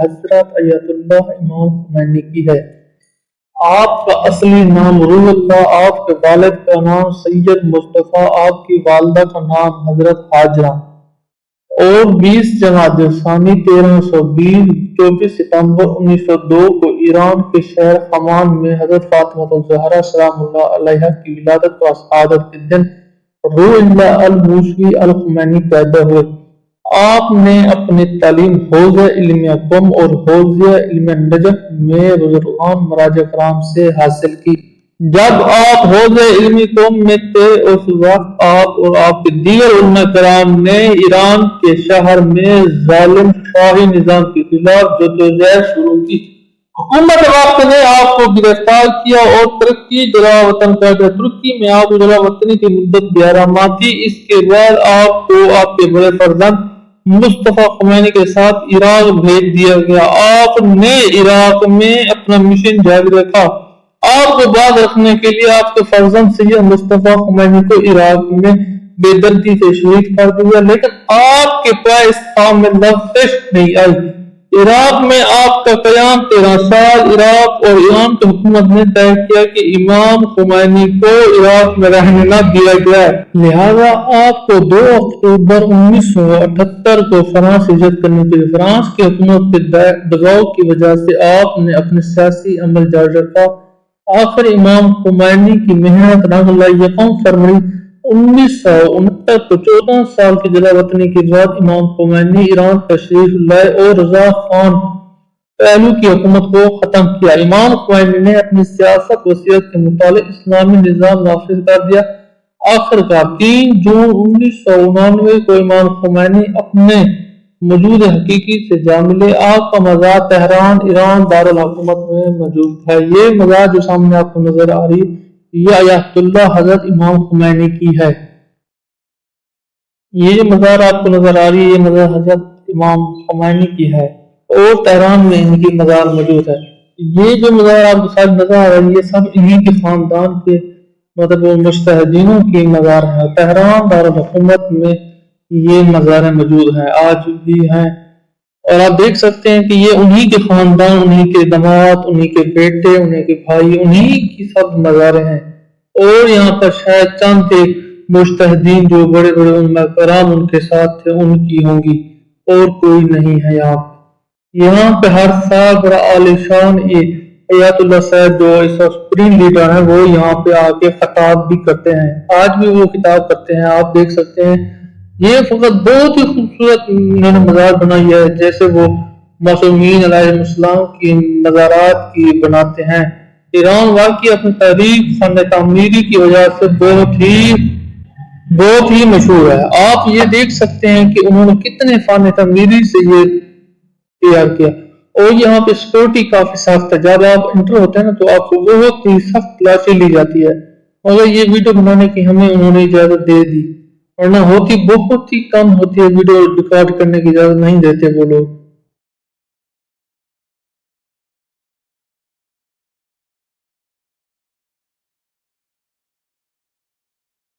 حضرت ایت اللہ امام خمینی کی ہے۔ آپ کا اصلی نام روح اللہ، آپ کے والد کا نام سید مصطفیٰ، آپ کی والدہ کا نام حضرت حاجرہ۔ اور بیس جماعت ثانی تیرہ سو بیس، چوبیس ستمبر انیس سو دو کو ایران کے شہر خمان میں حضرت فاطمہ الزہرا سلام اللہ علیہ کی ولادت و سعادت کے دن روح اللہ الموسوی الخمینی پیدا ہوئے۔ آپ نے اپنی تعلیم حوض علم قم اور حوض علم نجف میں بزرگان مراج کرام سے حاصل کی۔ جب آپ حوض علمی قوم میں تھے، اس وقت آپ اور آپ کے دیگر علماء کرام نے ایران کے شہر میں ظالم شاہی نظام کے خلاف جدوجہد شروع کی۔ حکومت وقت نے آپ کو گرفتار کیا اور ترقی جلا وطن کر دیا ترکی میں آپ جلا وطنی کی مدت گیارہ ماہ تھی، اس کے بعد آپ کو آپ کے بڑے فرزند مصطفیٰ خمینی کے ساتھ عراق بھیج دیا گیا۔ آپ نے عراق میں اپنا مشن جاری رکھا۔ آپ کو بات رکھنے کے لیے آپ کے فرزند سید مصطفیٰ خمینی کو عراق میں بے دردی سے شہید کر دیا، لیکن آپ کے پاس کام میں لفظ نہیں۔ آئی عراق میں آپ کا قیام تیرہ سال عراق اور ایران کی حکومت نے طے کیا کہ امام خمینی کو عراق میں رہنے نہ دیا گیا لہذا آپ کو دو اکتوبر انیس سو اٹھتر کو فرانس ہجرت کرنے کے لیے فرانس کی حکومت کے دباؤ کی وجہ سے آپ نے اپنے سیاسی عمل جاری رکھا آخر امام خمینی کی محنت رحم اللہ یقم فروری انیس سو انہتر کو چودہ سال کی جلا وطنی کے بعد امام خمینی ایران تشریف لائے اور رضا خان پہلو کی حکومت کو ختم کیا۔ امام خمینی نے اپنی سیاست و کے متعلق اسلامی نظام نافذ کر دیا۔ آخر کا تین جون انیس سو انانوے کو امام خمینی اپنے موجود حقیقی سے جا ملے آپ کا مزار تہران ایران دارالحکومت میں موجود ہے۔ یہ مزار جو سامنے آپ کو نظر آ رہی یہ آیات اللہ حضرت امام خمینی کی ہے۔ یہ مزار آپ کو نظر آ رہی ہے، یہ مزار حضرت امام خمینی کی ہے۔ اور تہران میں ان کی مزار موجود ہے۔ یہ جو مزار آپ کے ساتھ نظر آ رہی ہے، یہ سب انہی کے خاندان کے مطلب مشتحدینوں کی مزار ہے تہران دارالحکومت میں یہ مزاریں موجود ہیں۔ آج بھی ہیں۔ اور آپ دیکھ سکتے ہیں کہ یہ انہی کے خاندان، انہی کے دماغ، انہی کے بیٹے، انہی کے بھائی، انہی کی سب مزاریں ہیں۔ اور یہاں پر شاید چند ایک مشتحدین جو بڑے بڑے علماء کرام ان کے ساتھ تھے، ان کی ہوں گی۔ اور کوئی نہیں ہے یہاں۔ پہ یہاں پہ ہر سال بڑا عالیشان یہ حیات اللہ صاحب جو اس سپریم لیڈر ہیں، وہ یہاں پہ آ کے خطاب بھی کرتے ہیں۔ آج بھی وہ کتاب کرتے ہیں۔ آپ دیکھ سکتے ہیں یہ فقط بہت ہی خوبصورت انہوں نے مزار بنائی ہے، جیسے وہ معصومین علیہ السلام کی مزارات کی بناتے ہیں۔ ایران واقعی اپنی تاریخ فن تعمیری کی وجہ سے بہت ہی بہت ہی مشہور ہے۔ آپ یہ دیکھ سکتے ہیں کہ انہوں نے کتنے فن تعمیری سے یہ تیار کیا۔ اور یہاں پہ سیکورٹی کافی سخت ہے۔ جب آپ انٹر ہوتے ہیں نا تو آپ کو بہت ہی سخت کلاسیں لی جاتی ہے۔ مگر یہ ویڈیو بنانے کی ہمیں انہوں نے اجازت دے دی۔ ورنہ ہوتی بہت ہی کم ہوتی ہے ویڈیو ریکارڈ کرنے کی اجازت نہیں دیتے وہ لوگ۔